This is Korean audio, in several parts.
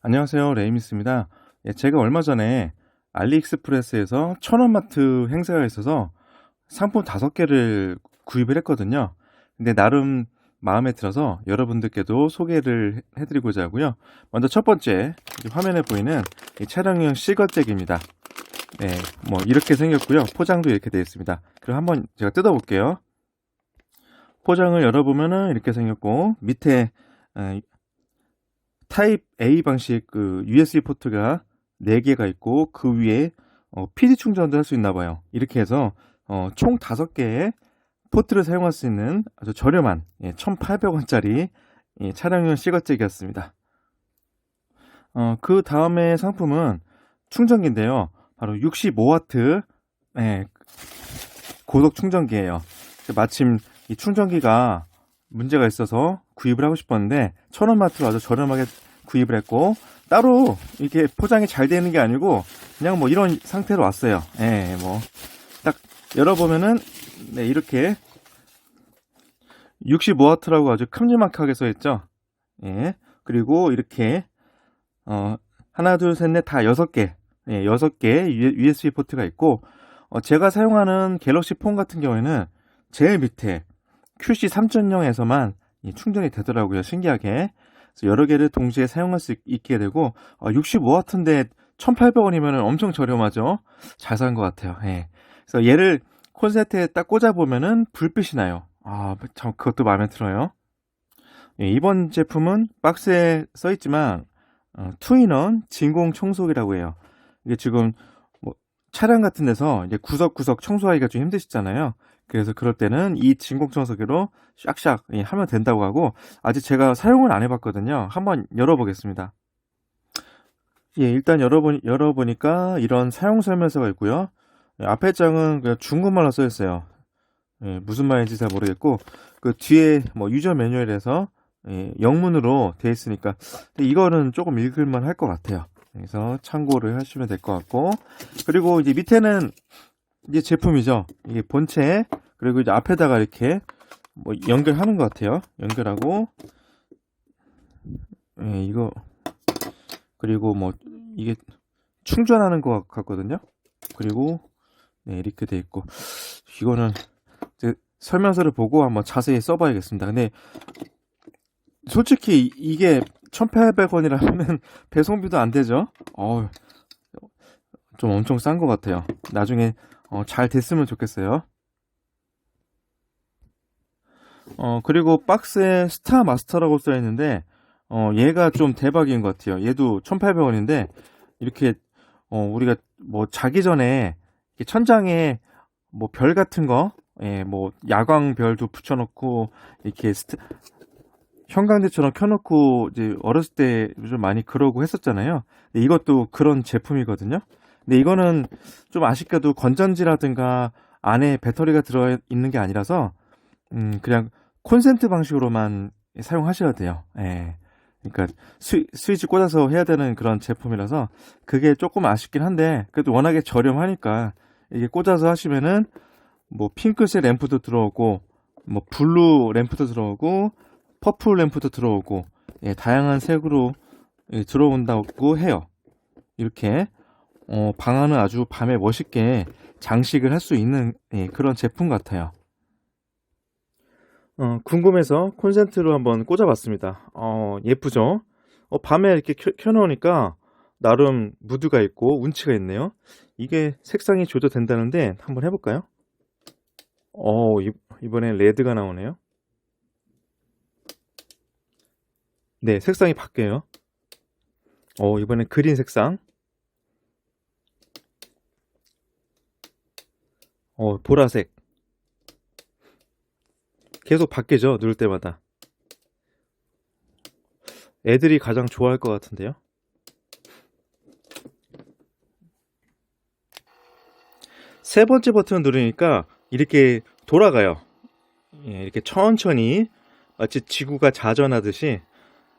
안녕하세요. 레이미스입니다. 예, 제가 얼마 전에 알리익스프레스에서 천원마트 행사가 있어서 상품 다섯 개를 구입을 했거든요. 근데 나름 마음에 들어서 여러분들께도 소개를 해드리고자 하고요. 먼저 첫 번째 이 화면에 보이는 이 차량용 실거잭입니다. 네, 뭐 이렇게 생겼고요. 포장도 이렇게 되어 있습니다. 그럼 한번 제가 뜯어볼게요. 포장을 열어보면은 이렇게 생겼고 밑에 에, 타입 A 방식 그 USB 포트가 4개가 있고 그 위에 어, PD 충전도 할 수 있나 봐요. 이렇게 해서 어, 총 5개의 포트를 사용할 수 있는 아주 저렴한 예, 1,800원짜리 예, 차량용 시거잭이었습니다. 어, 그 다음에 상품은 충전기인데요. 바로 65W 예, 고속 충전기예요. 마침 이 충전기가 문제가 있어서 구입을 하고 싶었는데 천원마트로 아주 저렴하게 구입을 했고 따로 이렇게 포장이 잘 되는 게 아니고 그냥 뭐 이런 상태로 왔어요. 예, 뭐 딱 열어보면은 네, 이렇게 65W라고 아주 큼지막하게 써 있죠. 예, 그리고 이렇게 어 하나 둘 셋 넷 다 여섯 개, 예, 여섯 개 USB 포트가 있고 어, 제가 사용하는 갤럭시 폰 같은 경우에는 제일 밑에 QC 3.0에서만 충전이 되더라고요. 신기하게. 여러 개를 동시에 사용할 수 있, 게 되고 어, 65W인데 1,800원이면 엄청 저렴하죠. 잘 산 것 같아요. 예. 그래서 얘를 콘센트에 딱 꽂아 보면은 불빛이 나요. 아, 참 그것도 마음에 들어요. 예, 이번 제품은 박스에 써 있지만 어, 투인원 진공 청소기라고 해요. 이게 지금 뭐 차량 같은 데서 이제 구석구석 청소하기가 좀 힘드시잖아요. 그래서 그럴 때는 이 진공 청소기로 샥샥 예, 하면 된다고 하고 아직 제가 사용을 안 해봤거든요. 한번 열어보겠습니다. 예, 일단 열어보, 열어보니까 이런 사용 설명서가 있고요. 예, 앞에 장은 그냥 중국말로 써 있어요. 예, 무슨 말인지 잘 모르겠고 그 뒤에 뭐 유저 매뉴얼에서 예, 영문으로 되어 있으니까 이거는 조금 읽을만 할 것 같아요. 그래서 참고를 하시면 될 것 같고 그리고 이제 밑에는 이게 제품이죠. 이게 본체 그리고 이제 앞에다가 이렇게 뭐 연결하는 것 같아요. 연결하고 예, 이거 그리고 뭐 이게 충전하는 것 같거든요. 그리고 네, 이렇게 돼 있고 이거는 이제 설명서를 보고 한번 자세히 써봐야겠습니다. 근데 솔직히 이게 1,800원이라면 배송비도 안 되죠. 어우, 좀 엄청 싼 것 같아요. 나중에 어, 잘 됐으면 좋겠어요. 어, 그리고 박스에 스타 마스터라고 써 있는데, 어, 얘가 좀 대박인 것 같아요. 얘도 1,800원인데, 이렇게, 어, 우리가 뭐 자기 전에 천장에 뭐 별 같은 거, 예, 뭐 야광별도 붙여놓고, 이렇게 스트, 형광등처럼 켜놓고, 이제 어렸을 때 좀 많이 그러고 했었잖아요. 이것도 그런 제품이거든요. 근데 이거는 좀 아쉽게도 건전지라든가 안에 배터리가 들어 있는 게 아니라서 음 그냥 콘센트 방식으로만 사용하셔야 돼요. 예. 그러니까 스, 스위치 꽂아서 해야 되는 그런 제품이라서 그게 조금 아쉽긴 한데 그래도 워낙에 저렴하니까 이게 꽂아서 하시면은 뭐 핑크색 램프도 들어오고 뭐 블루 램프도 들어오고 퍼플 램프도 들어오고 예, 다양한 색으로 예, 들어온다고 해요. 이렇게 어, 방안은 아주 밤에 멋있게 장식을 할 수 있는 예, 그런 제품 같아요. 어, 궁금해서 콘센트로 한번 꽂아봤습니다. 어, 예쁘죠? 어, 밤에 이렇게 켜, 놓으니까 나름 무드가 있고 운치가 있네요. 이게 색상이 조절된다는데 한번 해볼까요? 어, 이, 이번엔 레드가 나오네요. 네, 색상이 바뀌어요. 어, 이번엔 그린 색상. 어, 보라색. 계속 바뀌죠, 누를 때마다. 애들이 가장 좋아할 것 같은데요. 세 번째 버튼을 누르니까 이렇게 돌아가요. 예, 이렇게 천천히 마치 지구가 자전하듯이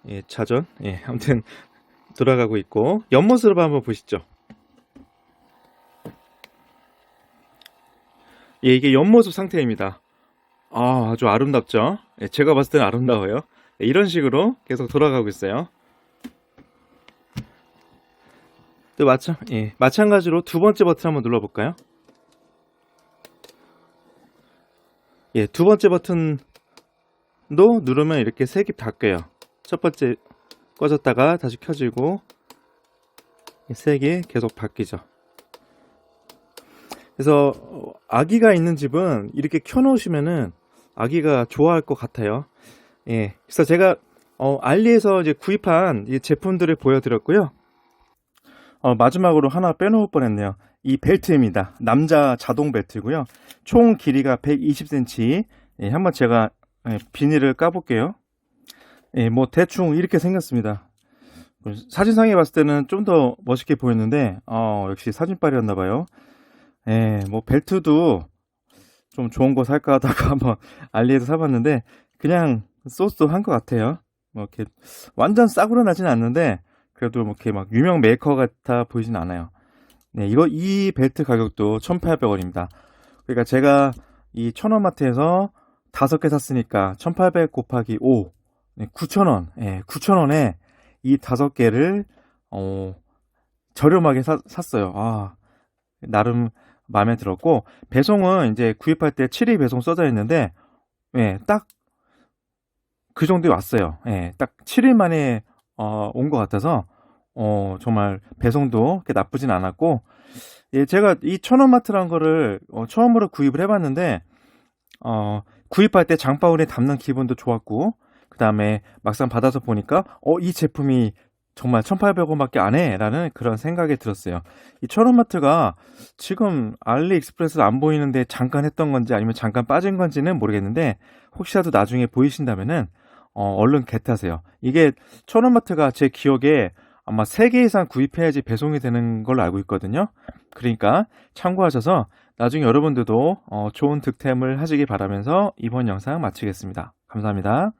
예, 자전. 예, 아무튼 돌아가고 있고 옆모습을 한번 보시죠. 예, 이게 옆모습 상태입니다. 아, 아주 아름답죠? 예, 제가 봤을 때는 아름다워요. 예, 이런 식으로 계속 돌아가고 있어요. 또 마찬, 예, 마찬가지로 두 번째 버튼 한번 눌러볼까요? 예, 두 번째 버튼도 누르면 이렇게 색이 바뀌어요. 첫 번째 꺼졌다가 다시 켜지고 색이 계속 바뀌죠. 그래서 어, 아기가 있는 집은 이렇게 켜놓으시면은 아기가 좋아할 것 같아요. 예, 그래서 제가 어, 알리에서 이제 구입한 이 제품들을 보여드렸고요. 어, 마지막으로 하나 빼놓을 뻔했네요. 이 벨트입니다. 남자 자동 벨트고요. 총 길이가 120cm. 예, 한번 제가 예, 비닐을 까볼게요. 예, 뭐 대충 이렇게 생겼습니다. 사진상에 봤을 때는 좀 더 멋있게 보였는데, 어, 역시 사진빨이었나 봐요. 예, 뭐 벨트도 좀 좋은 거 살까 하다가 한번 알리에서 사봤는데, 그냥 소스한 것 같아요. 뭐 이렇게 완전 싸구려 나진 않는데, 그래도 뭐 이렇게 막 유명 메이커 같아 보이진 않아요. 네, 이거 이 벨트 가격도 1,800원입니다. 그러니까 제가 이 천원마트에서 다섯 개 샀으니까 1,800 곱하기 5, 네, 9,000원. 예, 9,000원에 이 다섯 개를 어, 저렴하게 사, 샀어요. 아, 나름 마음에 들었고 배송은 이제 구입할 때 7일 배송 써져 있는데 예, 딱 그 정도에 왔어요. 예, 딱 7일 만에 어, 온 것 같아서 어, 정말 배송도 그렇게 나쁘진 않았고 예, 제가 이 천원마트란 거를 어, 처음으로 구입을 해봤는데 어, 구입할 때 장바구니에 담는 기분도 좋았고 그 다음에 막상 받아서 보니까 어, 이 제품이 정말 1,800원밖에 안 해. 라는 그런 생각이 들었어요. 이 천원마트가 지금 알리익스프레스 안 보이는데 잠깐 했던 건지 아니면 잠깐 빠진 건지는 모르겠는데 혹시라도 나중에 보이신다면은 어, 얼른 겟하세요. 이게 천원마트가 제 기억에 아마 3개 이상 구입해야지 배송이 되는 걸로 알고 있거든요. 그러니까 참고하셔서 나중에 여러분들도 어, 좋은 득템을 하시기 바라면서 이번 영상 마치겠습니다. 감사합니다.